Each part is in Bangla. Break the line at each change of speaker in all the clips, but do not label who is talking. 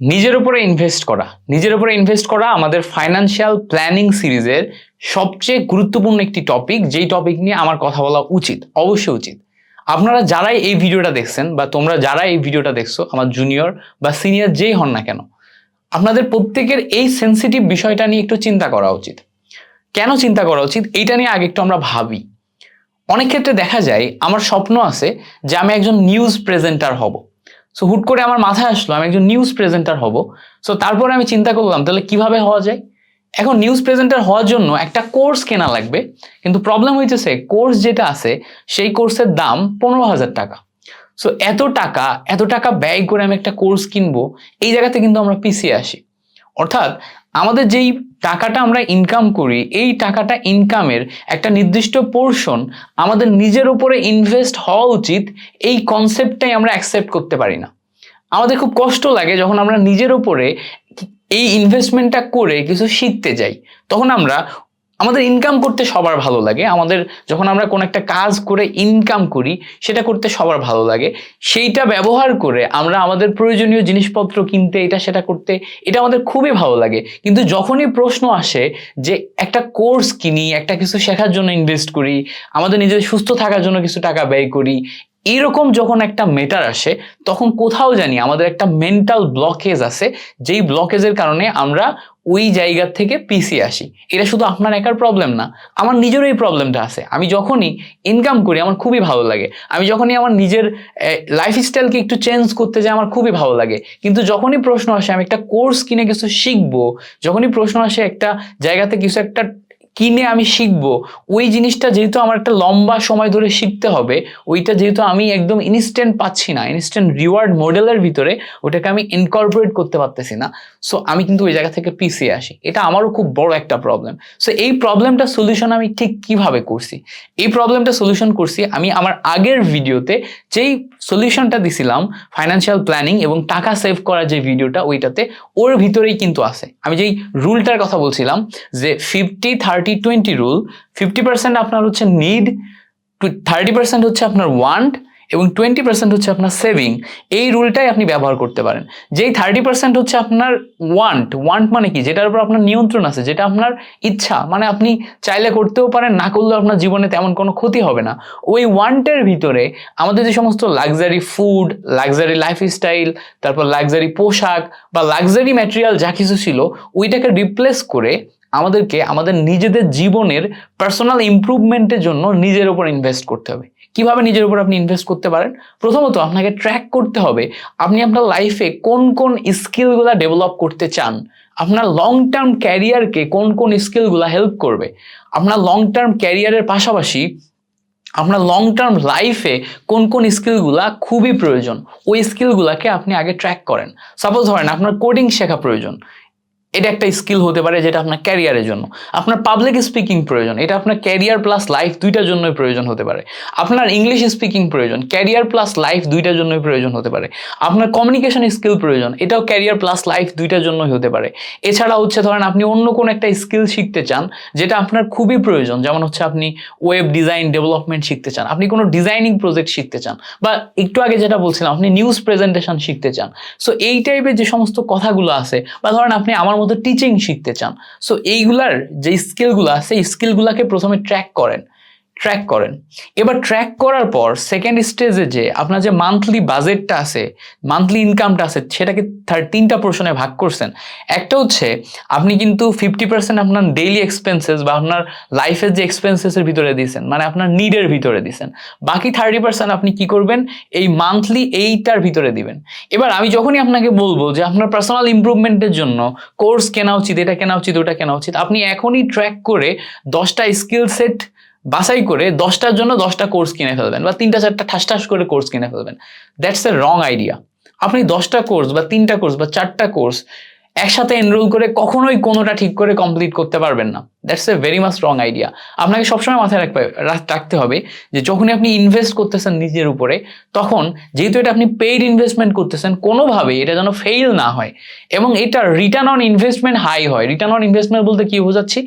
নিজের উপরে ইনভেস্ট করা। নিজের উপরে ইনভেস্ট করা আমাদের ফাইনান্সিয়াল প্ল্যানিং সিরিজের সবচেয়ে গুরুত্বপূর্ণ একটি টপিক যেই টপিক নিয়ে আমার কথা বলা উচিত, অবশ্যই উচিত। আপনারা যারাই এই ভিডিওটা দেখছেন বা তোমরা যারা এই ভিডিওটা দেখছ, আমার জুনিয়র বা সিনিয়র যেই হন না কেন, আপনাদের প্রত্যেকের এই সেন্সিটিভ বিষয়টা নিয়ে একটু চিন্তা করা উচিত। কেন চিন্তা করা উচিত? এইটা নিয়ে আগে একটু আমরা ভাবি। অনেক ক্ষেত্রে দেখা যায়, আমার স্বপ্ন আছে যে আমি একজন নিউজ প্রেজেন্টার হব। সো হুট করে আমার মাথায় আসলো, আমি একজন নিউজ প্রেজেন্টার হব। সো তারপরে আমি চিন্তা করলাম, তাহলে কীভাবে হওয়া যায়? এখন নিউজ প্রেজেন্টার হওয়ার জন্য একটা কোর্স কেনা লাগবে। কিন্তু প্রবলেম হইতেছে কোর্স যেটা আছে, সেই কোর্সের দাম পনেরো হাজার টাকা। সো এত টাকা এত টাকা ব্যয় করে আমি একটা কোর্স কিনবো, এই জায়গাতে কিন্তু আমরা পিছিয়ে আসি। অর্থাৎ আমাদের যেই টাকাটা আমরা ইনকাম করি, এই টাকাটা ইনকামের একটা নির্দিষ্ট পোর্শন আমাদের নিজের উপরে ইনভেস্ট হওয়া উচিত, এই কনসেপ্টটাই আমরা অ্যাকসেপ্ট করতে পারি না। আমাদের খুব কষ্ট লাগে যখন আমরা নিজের উপরে এই ইনভেস্টমেন্টটা করে কিছু শিখতে যাই। তখন আমরা আমাদের ইনকাম করতে সবার ভালো লাগে। আমাদের যখন আমরা কোনো একটা কাজ করে ইনকাম করি, সেটা করতে সবার ভালো লাগে। সেইটা ব্যবহার করে আমরা আমাদের প্রয়োজনীয় জিনিসপত্র কিনতে, এটা সেটা করতে, এটা আমাদের খুবই ভালো লাগে। কিন্তু যখনই প্রশ্ন আসে যে একটা কোর্স কিনি, একটা কিছু শেখার জন্য ইনভেস্ট করি, আমাদের নিজেদের সুস্থ থাকার জন্য কিছু টাকা ব্যয় করি এইরকম যখন একটা মেটার আসে, তখন কোথাও জানি আমাদের একটা মেন্টাল ব্লকেজ আছে, যেই ব্লকেজের কারণে আমরা ওই জায়গা থেকে পিছিয়ে আসি। এটা শুধু আপনার একার প্রবলেম না, আমার নিজেরও এই প্রবলেমটা আছে। আমি যখনই ইনকাম করি, আমার খুবই ভালো লাগে। আমি যখনই আমার নিজের লাইফস্টাইলকে একটু চেঞ্জ করতে যাই, আমার খুবই ভালো লাগে। কিন্তু যখনই প্রশ্ন আসে, আমি একটা কোর্স কিনে কিছু শিখব, যখনই প্রশ্ন আসে একটা জায়গাতে কিছু একটা কিনে আমি শিখব। ওই জিনিসটা যেহেতু আমার একটা লম্বা সময় ধরে শিখতে হবে, ওইটা যেহেতু আমি একদম ইনস্ট্যান্ট পাচ্ছি না ইনস্ট্যান্ট রিওয়ার্ড মডেলের ভিতরে ওটাকে আমি ইনকর্পোরেট করতে পারতেছি না। সো আমি কিন্তু ওই জায়গা থেকে পিছিয়ে আসি। এটা আমারও খুব বড় একটা প্রবলেম সো এই প্রবলেমটা সলিউশন আমি ঠিক কীভাবে করছি? এই প্রবলেমটা সলিউশন করছি আমি আমার আগের ভিডিওতে যেই সলিউশনটা দিছিলাম ফাইন্যান্সিয়াল প্ল্যানিং এবং টাকা সেভ করার যে ভিডিওটা ওইটাতে ওর ভিতরেই কিন্তু আছে। আমি যেই রুলটার কথা বলছিলাম যে fifty thirty twenty rule fifty percent আপনার হচ্ছে নিড থার্টি পার্সেন্ট হচ্ছে আপনার ওয়ান্ট এবং টোয়েন্টি পার্সেন্ট হচ্ছে আপনার সেভিং এই রুলটাই আপনি ব্যবহার করতে পারেন। যেই থার্টি পার্সেন্ট হচ্ছে আপনার ওয়ান্ট ওয়ান্ট মানে কি? যেটার উপর আপনার নিয়ন্ত্রণ আছে, যেটা আপনার ইচ্ছা। মানে আপনি চাইলে করতেও পারেন, না করলেও আপনার জীবনে তেমন কোনো ক্ষতি হবে না। ওই ওয়ান্টের ভিতরে আমাদের যে সমস্ত লাক্সারি ফুড লাক্সারি লাইফস্টাইল তারপর লাক্সারি পোশাক বা লাক্সারি ম্যাটেরিয়াল যা কিছু ছিল, ওইটাকে রিপ্লেস করে আমাদেরকে আমাদের নিজেদের জীবনের পার্সোনাল ইমপ্রুভমেন্টের জন্য নিজের উপর ইনভেস্ট করতে হবে। কীভাবে নিজের উপর আপনি ইনভেস্ট করতে পারেন? প্রথমত আপনাকে ট্র্যাক করতে হবে, আপনি আপনার লাইফে কোন কোন স্কিলগুলো ডেভেলপ করতে চান? আপনার লং টার্ম ক্যারিয়ারকে কোন কোন স্কিলগুলো হেল্প করবে? আপনার লং টার্ম ক্যারিয়ারের পাশাপাশি আপনার লং টার্ম লাইফে কোন কোন স্কিলগুলা খুবই প্রয়োজন? ওই স্কিলগুলোকে আপনি আগে ট্র্যাক করেন। সাপোজ ধরেন আপনার কোডিং শেখা প্রয়োজন। এটা একটা স্কিল হতে পারে যেটা আপনার ক্যারিয়ারের জন্য। আপনার পাবলিক স্পিকিং প্রয়োজন, এটা আপনার ক্যারিয়ার প্লাস লাইফ দুইটার জন্যই প্রয়োজন হতে পারে। আপনার ইংলিশ স্পিকিং প্রয়োজন ক্যারিয়ার প্লাস লাইফ দুইটার জন্যই প্রয়োজন হতে পারে। আপনার কমিউনিকেশন স্কিল প্রয়োজন, এটাও ক্যারিয়ার প্লাস লাইফ দুইটার জন্যই হতে পারে। এছাড়া হচ্ছে ধরেন আপনি অন্য কোনো একটা স্কিল শিখতে চান, যেটা আপনার খুবই প্রয়োজন, যেমন হচ্ছে আপনি ওয়েব ডিজাইন ডেভেলপমেন্ট শিখতে চান, আপনি কোনো ডিজাইনিং প্রজেক্ট শিখতে চান, বা একটু আগে যেটা বলছিলাম, আপনি নিউজ প্রেজেন্টেশন শিখতে চান। সো এই টাইপের যে সমস্ত কথাগুলো আছে, বা ধরেন আপনি আমার মতো টিচিং শিখতে চান। সো এইগুলার যে স্কিলগুলো আছে এই স্কিলগুলোকে প্রথমে ট্র্যাক করেন। ট্র্যাক করেন। এবার ট্র্যাক করার পর সেকেন্ড স্টেজে যে আপনার যে মান্থলি বাজেটটা আছে মান্থলি ইনকামটা আছে, সেটাকে তিনটা পোর্শনে ভাগ করছেন। একটা হচ্ছে আপনি কিন্তু ফিফটি পার্সেন্ট আপনার ডেইলি এক্সপেন্সেস বা আপনার লাইফের যে এক্সপেন্সেসের ভিতরে দিয়েছেন মানে আপনার নিডের ভিতরে দিয়েছেন। বাকি থার্টি পার্সেন্ট আপনি কি করবেন? এই মান্থলি এইটার ভিতরে দিবেন। এবার আমি যখনই আপনাকে বলব যে আপনার পার্সোনাল ইমপ্রুভমেন্টের জন্য কোর্স কেনা উচিত, এটা কেনা উচিত, ওটা কেনা উচিত, আপনি এখনই ট্র্যাক করে দশটা স্কিল সেট বাছাই করে দশটার জন্য দশটা কোর্স কিনে ফেলবেন বা তিনটা চারটা ঠাস ঠাস করে কোর্স কিনে ফেলবেন। দ্যাটস এ রং আইডিয়া আপনি দশটা কোর্স বা তিনটা কোর্স বা চারটা কোর্স একসাথে এনরোল করে কখনোই কোনোটা ঠিক করে কমপ্লিট করতে পারবেন না। That's a very much wrong idea আপনাকে সবসময় মাথায় রাখতে রাখতে হবে যে যখনই আপনি ইনভেস্ট করতেছেন নিজের উপরে, তখন যেহেতু এটা আপনি পেইড ইনভেস্টমেন্ট করতেছেন, কোনোভাবেই এটা যেন ফেইল না হয়। এবং এটা রিটার্ন অন ইনভেস্টমেন্ট হাই হয়। রিটার্ন অন ইনভেস্টমেন্ট বলতে কি বোঝাচ্ছি?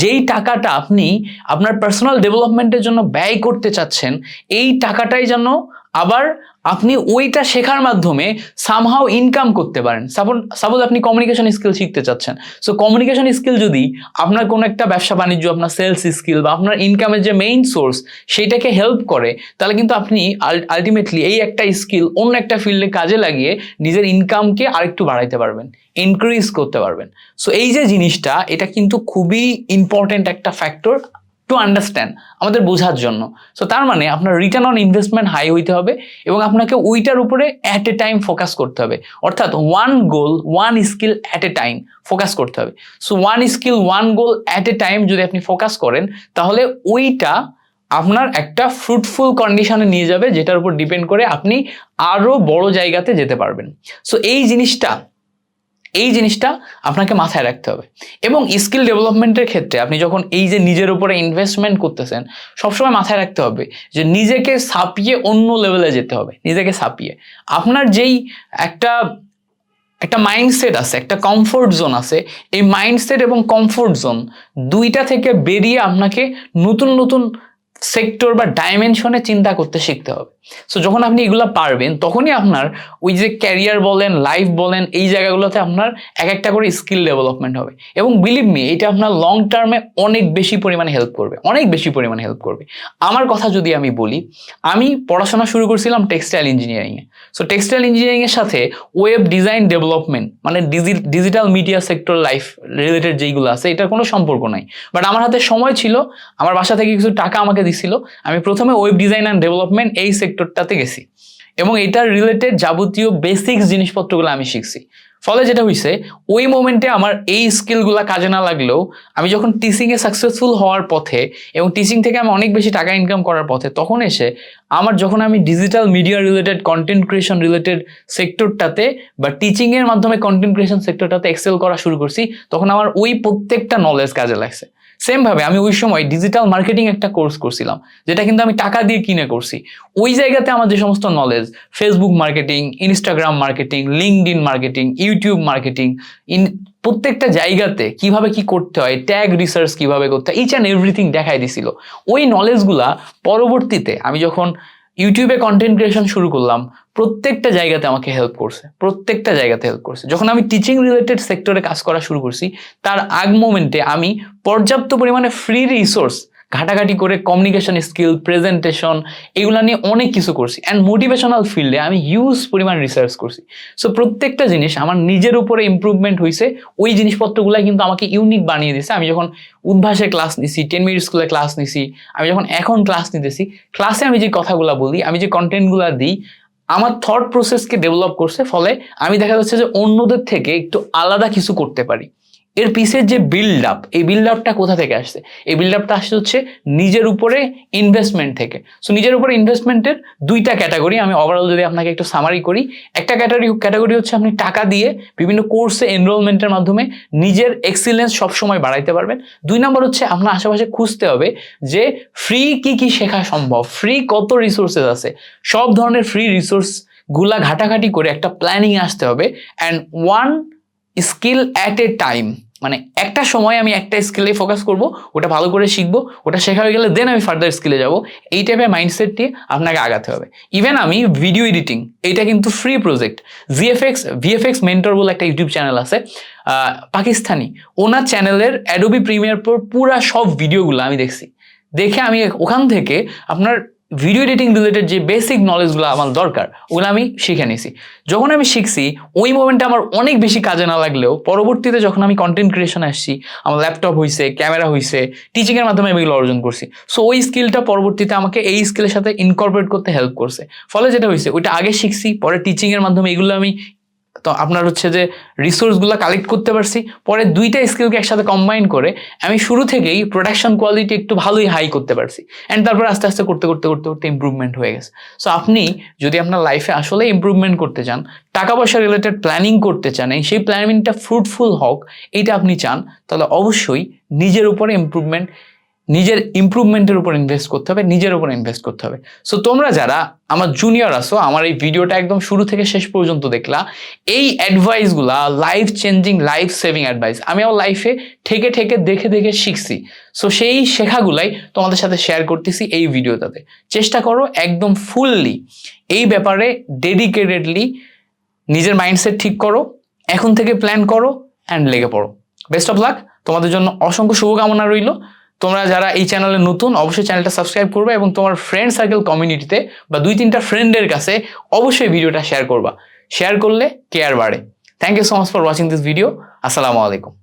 যেই টাকাটা আপনি আপনার পার্সোনাল ডেভেলপমেন্টের জন্য ব্যয় করতে চাচ্ছেন, এই টাকাটাই যেন আবার আপনি ওইটা শেখার মাধ্যমে সামহাও ইনকাম করতে পারেন। সাপোজ সাপোজ আপনি কমিউনিকেশন স্কিল শিখতে চাচ্ছেন। সো কমিউনিকেশন স্কিল যদি আপনার কোনো একটা ব্যবসা বাণিজ্য, আপনার সেলস স্কিল বা আপনার ইনকামের যে মেইন সোর্স সেইটাকে হেল্প করে, তাহলে কিন্তু আপনি আলটিমেটলি এই একটা স্কিল অন্য একটা ফিল্ডে কাজে লাগিয়ে নিজের ইনকামকে আরেকটু বাড়াইতে পারবেন ইনক্রিজ করতে পারবেন। সো এই যে জিনিসটা, এটা কিন্তু খুবই ইম্পর্টেন্ট একটা ফ্যাক্টর টু আন্ডারস্ট্যান্ড আমাদের বোঝার জন্য। সো তার মানে আপনার রিটার্ন অন ইনভেস্টমেন্ট হাই হইতে হবে এবং আপনাকে ওইটার উপরে অ্যাট এ টাইম ফোকাস করতে হবে। অর্থাৎ one goal one skill at a time focus করতে হবে। So one skill one goal at a time যদি আপনি ফোকাস করেন, তাহলে ওইটা আপনার একটা ফ্রুটফুল কন্ডিশনে নিয়ে যাবে, যেটার উপর ডিপেন্ড করে আপনি আরও বড় জায়গাতে যেতে পারবেন। সো এই জিনিসটা এই জিনিসটা আপনাকে মাথায় রাখতে হবে। এবং স্কিল ডেভেলপমেন্টের ক্ষেত্রে আপনি যখন এই যে নিজের উপরে ইনভেস্টমেন্ট করতেছেন, সবসময় মাথায় রাখতে হবে যে নিজেকে ছাপিয়ে অন্য লেভেলে যেতে হবে, নিজেকে ছাপিয়ে। আপনার যেই একটা একটা মাইন্ডসেট আছে, একটা কমফোর্ট জোন আছে, এই মাইন্ডসেট এবং কমফোর্ট জোন দুইটা থেকে বেরিয়ে আপনাকে নতুন নতুন সেক্টর বা ডাইমেনশনে চিন্তা করতে শিখতে হবে। সো যখন আপনি এগুলো পারবেন, তখনই আপনার ওই যে ক্যারিয়ার বলেন লাইফ বলেন, এই জায়গাগুলোতে আপনার এক একটা করে স্কিল ডেভেলপমেন্ট হবে। এবং বিলিভ মি এটা আপনার লং টার্মে অনেক বেশি পরিমাণে হেল্প করবে, অনেক বেশি পরিমাণে হেল্প করবে। আমার কথা যদি আমি বলি, আমি পড়াশোনা শুরু করছিলাম টেক্সটাইল ইঞ্জিনিয়ারিংয়ে সো টেক্সটাইল ইঞ্জিনিয়ারিংয়ের সাথে ওয়েব ডিজাইন ডেভেলপমেন্ট মানে digital media sector life related যেইগুলো আছে, এটার কোনো সম্পর্ক নাই। বাট আমার হাতে সময় ছিল, আমার বাসা থেকে কিছু টাকা আমাকে দিছিল, আমি প্রথমে ওয়েব ডিজাইন অ্যান্ড ডেভেলপমেন্ট এই সেক্টরটাতে গেছি। এবং এটার রিলেটেড যাবতীয় বেসিক্স জিনিসপত্রগুলো আমি শিখছি। ফলে যেটা হয়েছে ওই মোমেন্টে আমার এই স্কিলগুলো কাজে না লাগলেও আমি যখন টিচিংয়ে সাকসেসফুল হওয়ার পথে এবং টিচিং থেকে আমি অনেক বেশি টাকা ইনকাম করার পথে, তখন এসে আমার যখন আমি digital media related content creation related সেক্টরটাতে বা টিচিংয়ের মাধ্যমে কন্টেন্ট ক্রিয়েশন সেক্টরটাতে এক্সেল করা শুরু করছি, তখন আমার ওই প্রত্যেকটা নলেজ কাজে লাগছে। সেম ভাবে আমি ওই সময় ডিজিটাল মার্কেটিং একটা কোর্স করছিলাম, যেটা কিন্তু আমি টাকা দিয়ে কিনে করছি। ওই জায়গাতে আমার যে সমস্ত knowledge Facebook marketing Instagram marketing LinkedIn marketing YouTube marketing in প্রত্যেকটা জায়গাতে কীভাবে কি করতে হয় ট্যাগ রিসার্চ কীভাবে করতে হয় ইচ অ্যান্ড এভরিথিং দেখাই দিছিল। ওই নলেজগুলা পরবর্তীতে আমি যখন ইউটিউবে কন্টেন্ট ক্রিয়েশন শুরু করলাম, প্রত্যেকটা জায়গাতে আমাকে হেল্প করছে, প্রত্যেকটা জায়গাতে হেল্প করছে। যখন আমি টিচিং রিলেটেড সেক্টরে কাজ করা শুরু করছি, তার আগ মোমেন্টে আমি পর্যাপ্ত পরিমাণে ফ্রি রিসোর্স ঘাটাঘাটি করে কমিউনিকেশন স্কিল প্রেজেন্টেশন এগুলো নিয়ে অনেক কিছু করছি অ্যান্ড মোটিভেশনাল ফিল্ডে আমি হিউজ পরিমাণ রিসার্চ করছি। সো প্রত্যেকটা জিনিস আমার নিজের উপরে ইম্প্রুভমেন্ট হয়েছে ওই জিনিসপত্রগুলো কিন্তু আমাকে ইউনিক বানিয়ে দিয়েছে আমি যখন উদ্ভাসে ক্লাস নিছি টেন মিনিট স্কুলে ক্লাস নিছি, আমি যখন এখন ক্লাস নিতেছি ক্লাসে আমি যে কথাগুলো বলি, আমি যে কন্টেন্টগুলো দিই, আমার থট প্রসেসকে ডেভেলপ করছে, ফলে আমি দেখা যাচ্ছে যে অন্যদের থেকে একটু আলাদা কিছু করতে পারি। এর পিসের যে বিল্ড আপ এই বিল্ড আপটা কোথা থেকে আসছে? এই বিল্ড আপটা আসছে হচ্ছে নিজের উপরে ইনভেস্টমেন্ট থেকে। সো নিজের উপরে ইনভেস্টমেন্টের দুইটা ক্যাটাগরি আমি ওভারঅল যদি আপনাকে একটু সামারি করি, একটা ক্যাটাগরি ক্যাটাগরি হচ্ছে আপনি টাকা দিয়ে বিভিন্ন কোর্সে এনরোলমেন্টের মাধ্যমে নিজের এক্সিলেন্স সবসময় বাড়াইতে পারবেন। দুই নম্বর হচ্ছে আপনার আশেপাশে খুঁজতে হবে যে ফ্রি কি কি শেখা সম্ভব ফ্রি কত রিসোর্সেস আছে। সব ধরনের ফ্রি রিসোর্সগুলা ঘাটাঘাটি করে একটা প্ল্যানিং আসতে হবে। And one skill at a time মানে একটা সময় আমি একটা স্কিলে ফোকাস করব, ওটা ভালো করে শিখব, ওটা শেখা হয়ে গেলে দেন আমি ফার্দার স্কিলে যাব। এই টাইপের মাইন্ডসেট আপনাকে আগাতে হবে। ইভেন আমি ভিডিও এডিটিং এইটা কিন্তু free project GFX VFX mentor বলে একটা ইউটিউব চ্যানেল আছে পাকিস্তানি। ওনার চ্যানেলের অ্যাডোবি প্রিমিয়ার পর পুরা সব ভিডিওগুলো আমি দেখছি। দেখে আমি ওখান থেকে আপনার ভিডিও এডিটিং রিলেটেড যে বেসিক নলেজগুলো আমার দরকার, ওগুলো আমি শিখে নিছি যখন আমি শিখছি, ওই মোমেন্টে আমার অনেক বেশি কাজে না লাগলেও, পরবর্তীতে যখন আমি কন্টেন্ট ক্রিয়েশন আসছি, আমার ল্যাপটপ হয়েছে ক্যামেরা হয়েছে টিচিংয়ের মাধ্যমে আমি এগুলো অর্জন করছি। সো ওই স্কিলটা পরবর্তীতে আমাকে এই স্কিলের সাথে ইনকর্পোরেট করতে হেল্প করছে। ফলে যেটা হয়েছে ওইটা আগে শিখছি, পরে টিচিংয়ের মাধ্যমে এগুলো আমি তো আপনার হচ্ছে যে রিসোর্সগুলো কালেক্ট করতে পারছি। পরে দুইটা স্কিলকে একসাথে কম্বাইন করে আমি শুরু থেকেই প্রোডাকশন কোয়ালিটি একটু ভালোই হাই করতে পারছি। অ্যান্ড তারপর আস্তে আস্তে করতে করতে করতে করতে ইম্প্রুভমেন্ট হয়ে গেছে। সো আপনি যদি আপনার লাইফে আসলে ইম্প্রুভমেন্ট করতে চান, টাকা পয়সা রিলেটেড প্ল্যানিং করতে চান সেই প্ল্যানিংটা ফ্রুটফুল হোক, এইটা আপনি চান, তাহলে অবশ্যই নিজের উপরে ইম্প্রুভমেন্ট নিজের ইমপ্রুভমেন্টের উপর ইনভেস্ট করতে হবে, নিজের উপর ইনভেস্ট করতে হবে। সো তোমরা যারা, আমার জুনিয়র আসো আমার এই ভিডিওটা একদম শুরু থেকে শেষ পর্যন্ত দেখলা, এই অ্যাডভাইসগুলা life changing life saving advice আমি আমার লাইফে ঠেকে ঠেকে দেখে দেখে শিখছি। সো সেই শেখাগুলাই তোমাদের সাথে শেয়ার করতেছি এই ভিডিওটাতে চেষ্টা করো একদম ফুললি এই ব্যাপারে ডেডিকেটেডলি নিজের মাইন্ডসেট ঠিক করো, এখন থেকে প্ল্যান করো অ্যান্ড লেগে পড়ো। বেস্ট অফ লাক তোমাদের জন্য অসংখ্য শুভকামনা রইল। তোমরা যারা এই চ্যানেলে নতুন, অবশ্যই চ্যানেলটা সাবস্ক্রাইব করবে এবং তোমার ফ্রেন্ড সার্কেল কমিউনিটিতে বা দুই তিনটা ফ্রেন্ডের কাছে অবশ্যই ভিডিওটা শেয়ার করবা। শেয়ার করলে কেয়ার বাড়ে। Thank you so much for watching this video আসসালামু আলাইকুম